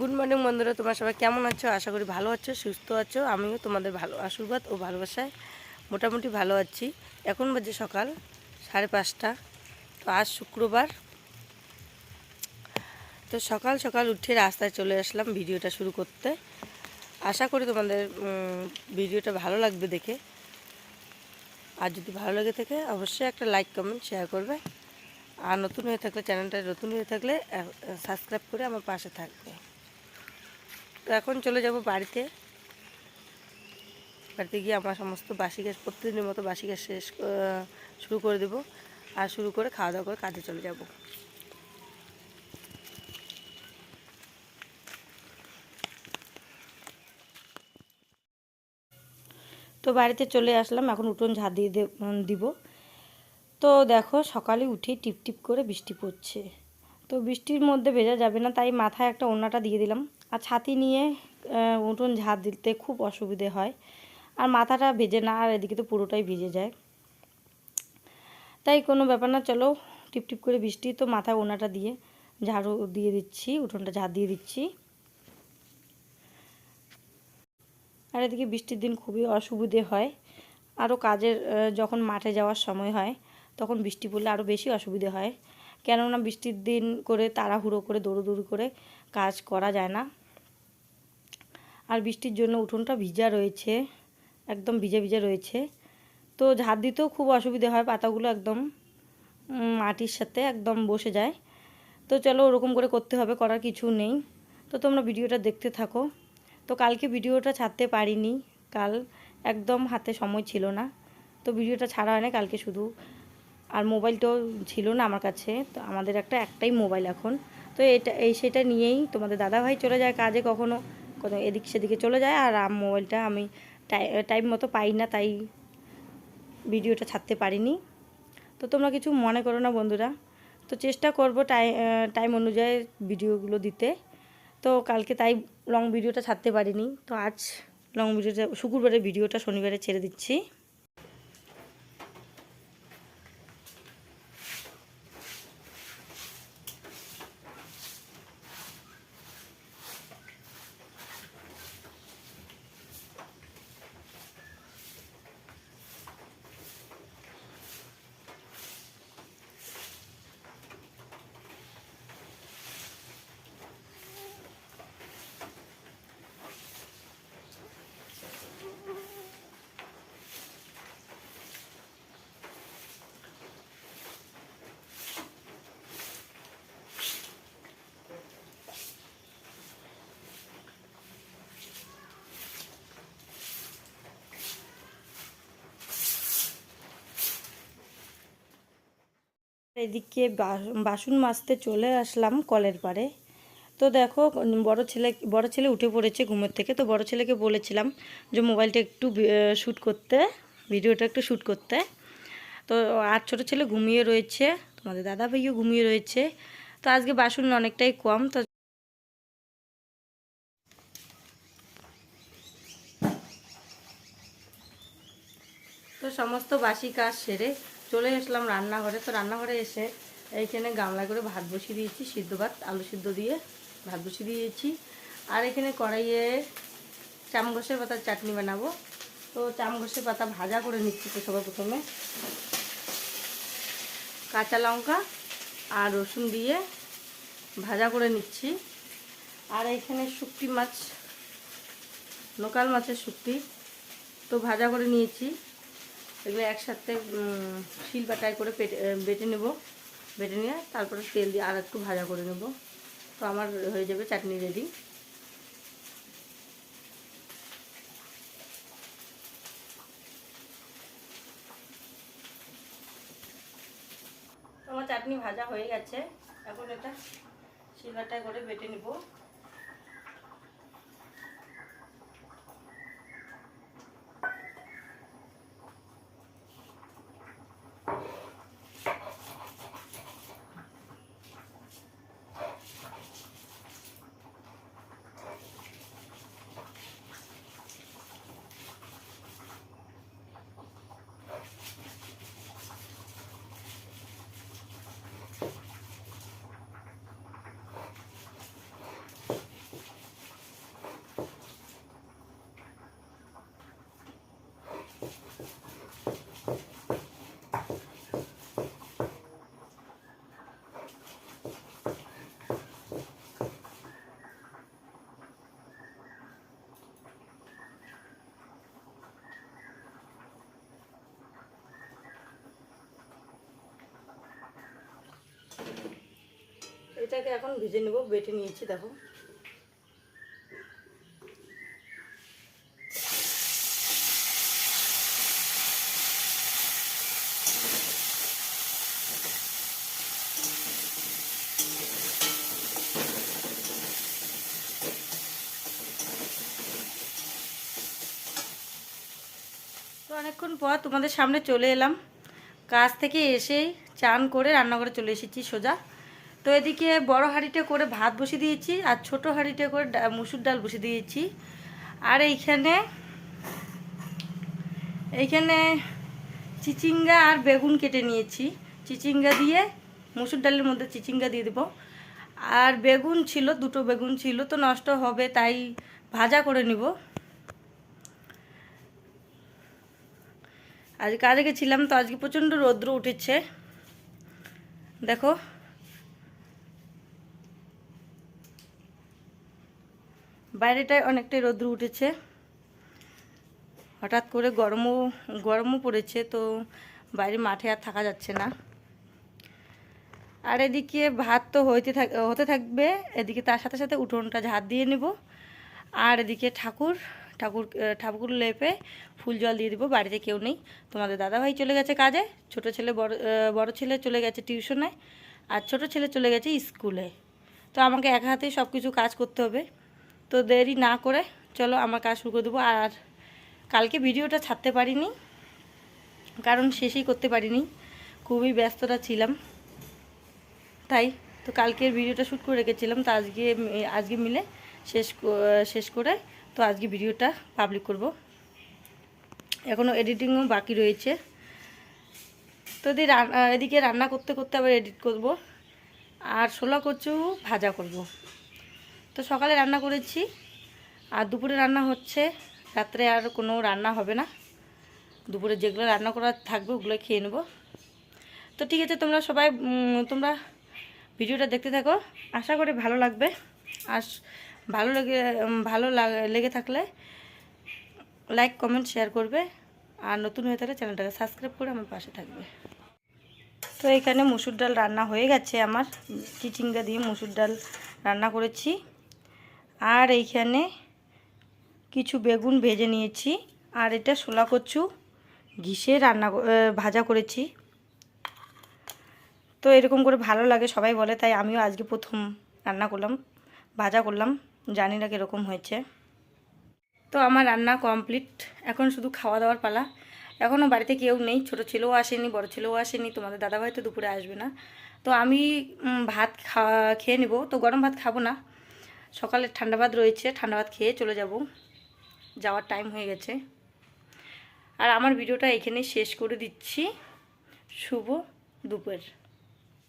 Good morning বন্ধুরা। তোমরা সবাই কেমন আছো? আশা করি ভালো আছো, সুস্থ আছো। আমিও তোমাদের ভালো আশীর্বাদ ও ভালোবাসায় মোটামুটি ভালো আছি। এখন বাজে সকাল, সাড়ে পাঁচটা। তো আজ শুক্রবার। তো সকাল সকাল উঠে রাস্তায় চলে আসলাম ভিডিওটা শুরু করতে। আশা করি তোমাদের ভিডিওটা ভালো লাগবে দেখে। আর যদি ভালো লাগে থাকে, অবশ্যই একটা লাইক কমেন্ট শেয়ার করবে। আর নতুন হয়ে থাকলে, চ্যানেলটা নতুন হয়ে থাকলে সাবস্ক্রাইব করে আমার পাশে থাকবে। তো এখন চলে যাব বাড়িতে। বাড়িতে গিয়ে আমার সমস্ত বাসি গ্যাস প্রতিদিনের মতো বাসি গ্যাস শেষ শুরু করে দেবো। আর শুরু করে খাওয়া দাওয়া করে কাজে চলে যাব। তো বাড়িতে চলে আসলাম, এখন উঠোন ঝাঁ দিয়ে দিব। তো দেখো সকালে উঠেই টিপ টিপ করে বৃষ্টি পড়ছে। তো বৃষ্টির মধ্যে ভেজা যাবে না, তাই মাথায় একটা ওড়নাটা দিয়ে দিলাম। আর ছাতি নিয়ে উঠোন ঝাঁট দিতে খুব অসুবিধে হয়। আর মাথাটা ভেজে না, আর এদিকে তো পুরোটাই ভিজে যায়। তাই কোনো ব্যাপার না, চলো টিপ টিপ করে বৃষ্টি, তো মাথায় ওনাটা দিয়ে ঝাড়ু দিয়ে দিচ্ছি, উঠোনটা ঝাড় দিয়ে দিচ্ছি। আর এদিকে বৃষ্টির দিন খুবই অসুবিধে হয়। আরও কাজের যখন মাঠে যাওয়ার সময় হয়, তখন বৃষ্টি পড়লে আরও বেশি অসুবিধে হয়। কেননা বৃষ্টির দিন করে তাড়াহুড়ো করে দৌড়ো দৌড়োদৌড়ি করে কাজ করা যায় না। আর বৃষ্টির জন্য উঠোনটা ভিজা রয়েছে, একদম ভিজে ভিজে রয়েছে। তো ঝাড় দিতেও খুব অসুবিধে হয়, পাতাগুলো একদম মাটির সাথে একদম বসে যায়। তো চলো ওরকম করে করতে হবে, করার কিছু নেই। তো তোমরা ভিডিওটা দেখতে থাকো। তো কালকে ভিডিওটা ছাড়তে পারিনি, কাল একদম হাতে সময় ছিল না। তো ভিডিওটা ছাড়া হয় না কালকে শুধু আর মোবাইলটাও ছিল না আমার কাছে। তো আমাদের একটা একটাই মোবাইল এখন। তো এটা, এই সেটা নিয়েই তোমাদের দাদাভাই চলে যায় কাজে কখনো। কোনো এদিক সেদিকে চলে যায়, আর মোবাইলটা আমি টাইম মতো পাই না, তাই ভিডিওটা ছাড়তে পারিনি। তো তোমরা কিছু মনে করো না বন্ধুরা। তো চেষ্টা করব টাই টাইম অনুযায়ী ভিডিওগুলো দিতে। তো কালকে তাই লং ভিডিওটা ছাড়তে পারিনি। তো আজ লং ভিডিওটা, শুক্রবারের ভিডিওটা শনিবারে ছেড়ে দিচ্ছি। এদিকে বাসন মাজতে চলে আসলাম কলের পাড়ে। তো দেখো, বড় ছেলে বড় ছেলে উঠে পড়েছে ঘুমের থেকে। তো বড় ছেলেকে বলেছিলাম যে মোবাইলটা একটু শ্যুট করতে, ভিডিওটা একটু শ্যুট করতে। তো আর ছোটো ছেলে ঘুমিয়ে রয়েছে, তোমাদের দাদা ভাইও ঘুমিয়ে রয়েছে। তো আজকে বাসন অনেকটাই কম, তো তো সমস্ত বাসি কাজ সেরে চলে আসলাম রান্নাঘরে। তো রান্নাঘরে এসে এইখানে গামলা করে ভাত বসিয়ে দিয়েছি, সিদ্ধ ভাত, আলু সিদ্ধ দিয়ে ভাত বসিয়ে দিয়েছি। আর এখানে কড়াইয়ে চামগোসের পাতার চাটনি বানাবো। তো চামগোসের পাতা ভাজা করে নিচ্ছি তো সবার প্রথমে। কাঁচা লঙ্কা আর রসুন দিয়ে ভাজা করে নিচ্ছি। আর এখানে শুকটি মাছ, লোকাল মাছের শুকটি তো ভাজা করে নিয়েছি। এগুলো একসাথে শিল বাটাই করে পেটে বেটে নেব। বেটে নিয়ে তারপরে তেল দিয়ে আর একটু ভাজা করে নেব। তো আমার হয়ে যাবে চাটনি রেডি আমার চাটনি ভাজা হয়ে গেছে। এখন এটা শিলবাটায় করে বেটে নেব। চিচিঙ্গাকে এখন ভেজে নেব, বেটে নিয়েছি, দেখো। তো অনেকক্ষণ পর তোমাদের সামনে চলে এলাম। কাজ থেকে এসেই চান করে রান্নাঘরে চলে এসেছি সোজা। তো এদিকে বড় হাঁড়িতে করে ভাত বসিয়ে দিয়েছি আর ছোট হাঁড়িতে করে মুসুর ডাল বসিয়ে দিয়েছি। আর এইখানে এইখানে চিচিঙ্গা আর বেগুন কেটে নিয়েছি। চিচিঙ্গা দিয়ে, মুসুর ডালের মধ্যে চিচিঙ্গা দিয়ে দেবো। আর বেগুন ছিল, দুটো বেগুন ছিল, তো নষ্ট হবে তাই ভাজা করে নিব। আজ কাজে ছিলাম তো আজকে প্রচণ্ড রৌদ্র উঠেছে। দেখো বাইরেটায় অনেকটাই রৌদ্র উঠেছে। হঠাৎ করে গরমও গরমও পড়েছে, তো বাইরে মাঠে আর থাকা যাচ্ছে না। আর এদিকে ভাত তো হইতে থাক, হতে থাকবে। এদিকে তার সাথে সাথে উঠোনটা ঝাড় দিয়ে নেব। আর এদিকে ঠাকুর ঠাকুর ঠাকুর লেপে ফুল জল দিয়ে দিব। বাড়িতে কেউ নেই। তোমাদের দাদাভাই চলে গেছে কাজে। ছোট ছেলে, বড় বড় ছেলে চলে গেছে টিউশনে। আর ছোট ছেলে চলে গেছে স্কুলে। তো আমাকে এক হাতে সব কিছু কাজ করতে হবে। তো দেরি না করে চলো আমার কাজ শুরু করে দেবো। আর কালকে ভিডিওটা ছাড়তে পারিনি কারণ শেষই করতে পারিনি। খুবই ব্যস্ততা ছিলাম। তাই তো কালকের ভিডিওটা শ্যুট করে রেখেছিলাম। তো আজকে আজকে মিলে শেষ শেষ করে তো আজকে ভিডিওটা পাবলিক করব। এখনও এডিটিংও বাকি রয়েছে। তো এদি রান- আহ, এদিকে রান্না করতে করতে আবার এডিট করব। আর ছোলা কচু ভাজা করব। তো সকালে রান্না করেছি। আর দুপুরে রান্না হচ্ছে। রাত্রে আর কোনো রান্না হবে না। দুপুরে যেগুলো রান্না করা থাকবে, ওগুলো খেয়ে নেব। তো ঠিক আছে, তোমরা সবাই তোমরা ভিডিওটা দেখতে থাকো। আশা করি ভালো লাগবে। আর ভালো লেগে ভালো লাগ- থাকলে লাইক, কমেন্ট, শেয়ার করবে। আর নতুন হয়ে থাকলে চ্যানেলটাকে সাবস্ক্রাইব করে আমার পাশে থাকবে। তো এখানে মুসুর ডাল রান্না হয়ে গেছে আমার। চিচিঙ্গা দিয়ে মুসুর ডাল রান্না করেছি। আর এইখানে কিছু বেগুন ভেজে নিয়েছি। আর এটা শোলা কচু ঘিসে রান্না ভাজা করেছি। তো এরকম করে ভালো লাগে, সবাই বলে, তাই আমিও আজকে প্রথম রান্না করলাম, ভাজা করলাম, জানি না কীরকম হয়েছে। তো আমার রান্না কমপ্লিট, এখন শুধু খাওয়া দাওয়ার পালা। এখনও বাড়িতে কেউ নেই, ছোট ছেলেও আসেনি, বড় ছেলেও আসেনি, তোমাদের দাদাভাই তো দুপুরে আসবে না। তো আমি ভাত খাওয়া খেয়ে নেব, তো গরম ভাত খাব না। সকালে ঠান্ডা ভাত রয়েছে, ঠান্ডা ভাত খেয়ে চলে যাব। যাওয়ার টাইম হয়ে গেছে। আর আমার ভিডিওটা এখানেই শেষ করে দিচ্ছি। শুভ দুপুর।